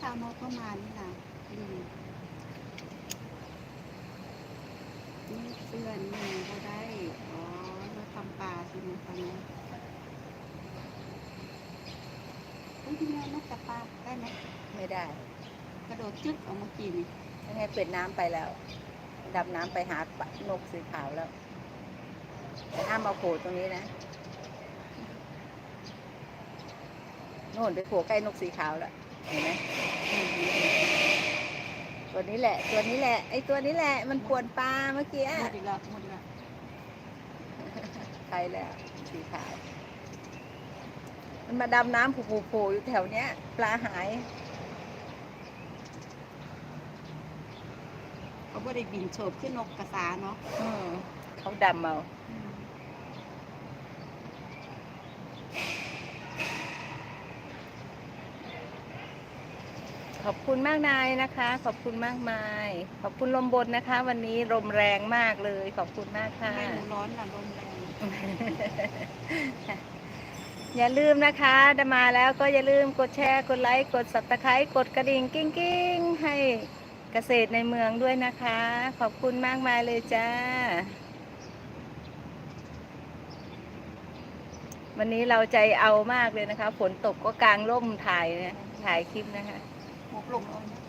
ชาวนกก็มานี่นะอืมนี่เพื่อนนี่งก็ได้ อ๋อเราทำปลาใช่ไหมตอนนี้เฮ้ยพี่แม่นกจับปลาได้ไหมไม่ได้ กระโดดจึ๊กออกมากินยังไงเป็ดน้ำไปแล้วดำน้ำไปหาปลานกสีขาวแล้วแต่ห้ามเอาโผล่ตรงนี้นะโน่นไปโผล่ใกล้นกสีขาวแล้ว เห็นไหมตัวนี้แหละ ตัวนี้แหละ ไอ้ตัวนี้แหละ มันปวนปลาเมื่อกี้หมดอีกแล้วหมดอีกแล้วไปแล้วสีขาว มันมาดำน้ำโผล่ๆอยู่แถวเนี้ย ปลาหาย เขาบ่ได้บินโฉบขึ้นนกกระสาเนาะอืมเขาดำเอา ขอบคุณมากนายนะคะ ขอบคุณมากมาย ขอบคุณลมบนนะคะ วันนี้ลมแรงมากเลย ขอบคุณมากค่ะแม่หนูร้อนน่ะลมแรง อย่าลืมนะคะได้มาแล้วก็อย่าลืมกดแชร์กดไลค์กดสับตะไคร้กดกระดิ่งกิ้งกิ้งให้เกษตรในเมืองด้วยนะคะ ขอบคุณมากมายเลยจ้า วันนี้เราใจเอามากเลยนะคะ ฝนตกก็กลางร่มถ่ายนะถ่ายคลิปนะคะหม กลงเอาเนี่ย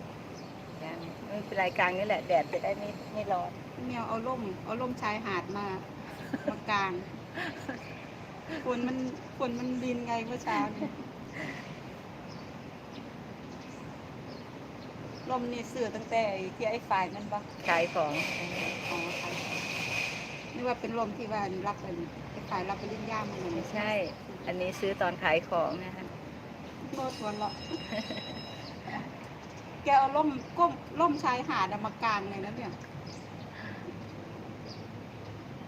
ยังไม่เป็นไรกลางนี่แหละแดดจะได้ไม่ไม่ร้อนพี่แมวเอาล่ม เอาล่มชายหาดมามากลางฝนมันฝนมันบินไงเมื่อเช้าเนี่ยลมนี่เสือตั้งแต่ที่ไอ้ฝ่ายมันปะขายของอ๋อค่ะนี่ว่าเป็นลมที่ว่ารับเป็นไอ้ฝ่ายรับไปลิ้นย่ามมันไม่เลยใช่ อันนี้ซื้อตอนขายของนะคะโคตรสวนหรอก แกเอาล่มก้มล่มชายหาดอะมากลางเลยนะเนี่ย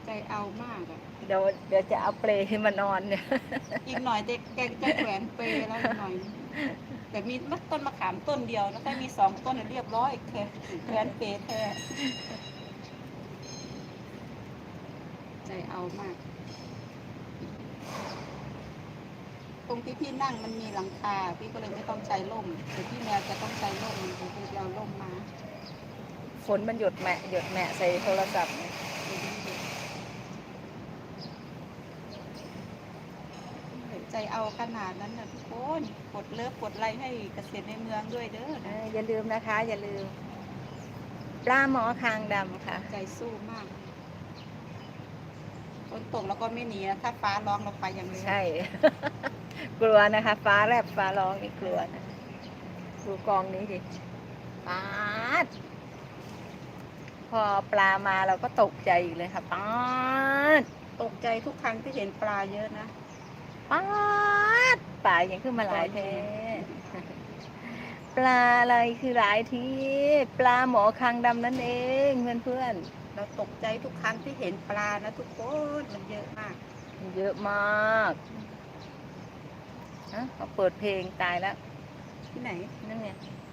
ใจเอามากอะเดี๋ยวเดี๋ยวจะเอาเปลให้มานอนเนี่ย อีกหน่อยจะแกจะแขวนเปรย์แล้วอีกหน่อย แต่มีมะต้นมะขามต้นเดียวแล้วถ้ามีสองต้นเนี่ยเรียบร้อยแค่แขวนเปรย์แท้ใจเอามากตรงที่พี่นั่งมันมีหลังคา พี่ก็เลยไม่ต้องใช้ร่มแต่พี่แมวจะต้องใช้ร่มมันก็เลยเอาร่มมา ฝนมันหยดแหมะหยดแหมะใส่โทรศัพท์เนี่ยใจเอาขนาดนั้นนะทุกคนกดเลิฟกดไลค์ให้เกษตรในเมืองด้วยเด้อเอออย่าลืมนะคะ อย่าลืม ปลาหมอคางดำค่ะ ใจสู้มากฝนตกแล้วก็ไม่หนีนะถ้าฟ้าร้องเราไปอย่างเร็วใช่ กลัวนะคะ ฟ้าแลบฟ้าร้องนี่กลัวนะดูกองนี้ดิปาด พอปลามาเราก็ตกใจอีกเลยค่ะปาดตกใจทุกครั้งที่เห็นปลาเยอะนะปาดปลายังขึ้นมาหลายแท้ปลาอะไรคือหลายทีปลาหมอคางดำนั่นเองเพื่อนเพื่อนเราตกใจทุกครั้งที่เห็นปลานะทุกคนมันเยอะมากๆเยอะมากฮะเขาเปิดเพลงตายแล้วที่ไหนนั่นไงอ